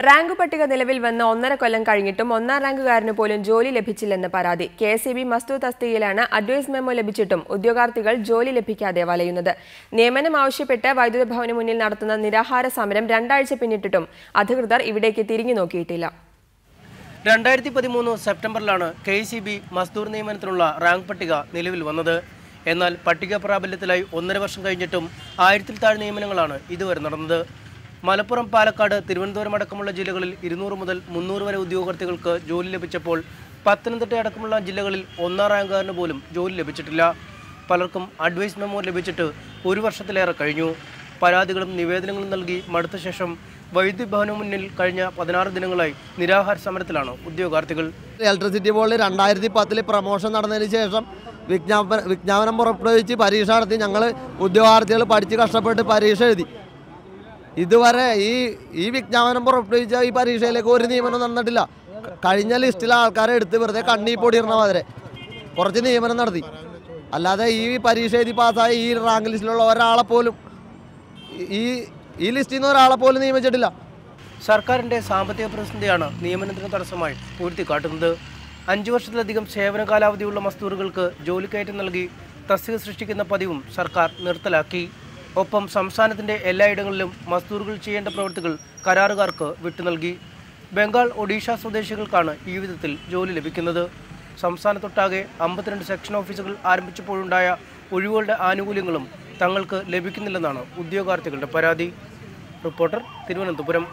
Rank പട്ടിക നിലവിൽ വന്ന ഒന്നര കൊല്ലം കഴിഞ്ഞിട്ടും ഒന്നാം റാങ്കുകാരന് പോലും ജോലി ലഭിച്ചില്ലെന്ന് പരാതി. കെ എസ് ബി മസ്തു തസ്തികയിലാണ് അഡ്വൈസ് മെമ്മോ ലഭിച്ചിട്ടും ഉദ്യോഗാർത്ഥികൾ ജോലി ലഭിക്കാതെ വലയുന്നത്. നിയമനം ആവശ്യപ്പെട്ട് വൈദ്യുത ഭവന് മുന്നിൽ നടത്തുന്ന നിരാഹാര സമരം രണ്ടാഴ്ച പിന്നിട്ടിട്ടും അധികൃതർ ഇവിടേക്ക് തിരിഞ്ഞു നോക്കിയിട്ടില്ല. രണ്ടായിരത്തി പതിമൂന്ന് സെപ്റ്റംബറിലാണ് കെ സി ബി മസ്ദൂർ നിയമനത്തിനുള്ള റാങ്ക് പട്ടിക നിലവിൽ വന്നത്. എന്നാൽ പട്ടിക പ്രാബല്യത്തിലായി ഒന്നര വർഷം കഴിഞ്ഞിട്ടും ആയിരത്തിൽ താഴെ നിയമനങ്ങളാണ് ഇതുവരെ നടന്നത്. മലപ്പുറം പാലക്കാട് തിരുവനന്തപുരം അടക്കമുള്ള ജില്ലകളിൽ ഇരുന്നൂറ് മുതൽ മുന്നൂറ് വരെ ഉദ്യോഗാർത്ഥികൾക്ക് ജോലി ലഭിച്ചപ്പോൾ പത്തനംതിട്ട അടക്കമുള്ള ജില്ലകളിൽ ഒന്നാം റാങ്കുകാരന് പോലും ജോലി ലഭിച്ചിട്ടില്ല. പലർക്കും അഡ്വൈസ് മെമ്മോ ലഭിച്ചിട്ട് ഒരു വർഷത്തിലേറെ കഴിഞ്ഞു. പരാതികളും നിവേദനങ്ങളും നൽകി മടുത്ത ശേഷം വൈദ്യുതി മുന്നിൽ കഴിഞ്ഞ പതിനാറ് ദിനങ്ങളായി നിരാഹാര സമരത്തിലാണ് ഉദ്യോഗാർത്ഥികൾ. ഇലക്ട്രിസിറ്റി ബോർഡിൽ രണ്ടായിരത്തി പത്തിൽ പ്രമോഷൻ നടന്നതിന് ശേഷം വിജ്ഞാപന വിജ്ഞാപനം പുറപ്പെടുവിച്ച് പരീക്ഷ നടത്തി ഞങ്ങൾ ഉദ്യോഗാർത്ഥികൾ പഠിച്ച് കഷ്ടപ്പെട്ട് പരീക്ഷ എഴുതി. ഇതുവരെ ഈ ഈ വിജ്ഞാപനം പുറപ്പെടുവിച്ച ഈ പരീക്ഷയിലേക്ക് ഒരു നിയമനം നടന്നിട്ടില്ല. കഴിഞ്ഞ ലിസ്റ്റിലെ ആൾക്കാരെ എടുത്ത് വെറുതെ കണ്ണീ പൊടിയിരുന്ന മാതിരെ. കുറച്ച് നിയമനം നടത്തി. അല്ലാതെ ഈ പരീക്ഷ എഴുതി പാസ്സായ ഈ റാങ്ക് ലിസ്റ്റിലുള്ള ഒരാളെ പോലും ഈ ഈ ലിസ്റ്റിൽ നിന്ന് ഒരാളെ പോലും നിയമിച്ചിട്ടില്ല. സർക്കാരിന്റെ സാമ്പത്തിക പ്രതിസന്ധിയാണ് നിയമനത്തിന് തടസ്സമായി ഉയർത്തിക്കാട്ടുന്നത്. അഞ്ചു വർഷത്തിലധികം സേവന കാലാവധിയുള്ള മസ്തൂറുകൾക്ക് ജോലിക്കയറ്റം നൽകി തസ്തിക സൃഷ്ടിക്കുന്ന പതിവും സർക്കാർ നിർത്തലാക്കി. ഒപ്പം സംസ്ഥാനത്തിന്റെ എല്ലായിടങ്ങളിലും മസ്ദൂറുകൾ ചെയ്യേണ്ട പ്രവൃത്തികൾ കരാറുകാർക്ക് വിട്ടു നൽകി. ബംഗാൾ ഒഡീഷ സ്വദേശികൾക്കാണ് ഈ വിധത്തിൽ ജോലി ലഭിക്കുന്നത്. സംസ്ഥാനത്തൊട്ടാകെ അമ്പത്തിരണ്ട് സെക്ഷൻ ഓഫീസുകൾ ആരംഭിച്ചപ്പോഴുണ്ടായ ഒഴിവുകളുടെ ആനുകൂല്യങ്ങളും തങ്ങൾക്ക് ലഭിക്കുന്നില്ലെന്നാണ് ഉദ്യോഗാർത്ഥികളുടെ പരാതി. റിപ്പോർട്ടർ തിരുവനന്തപുരം.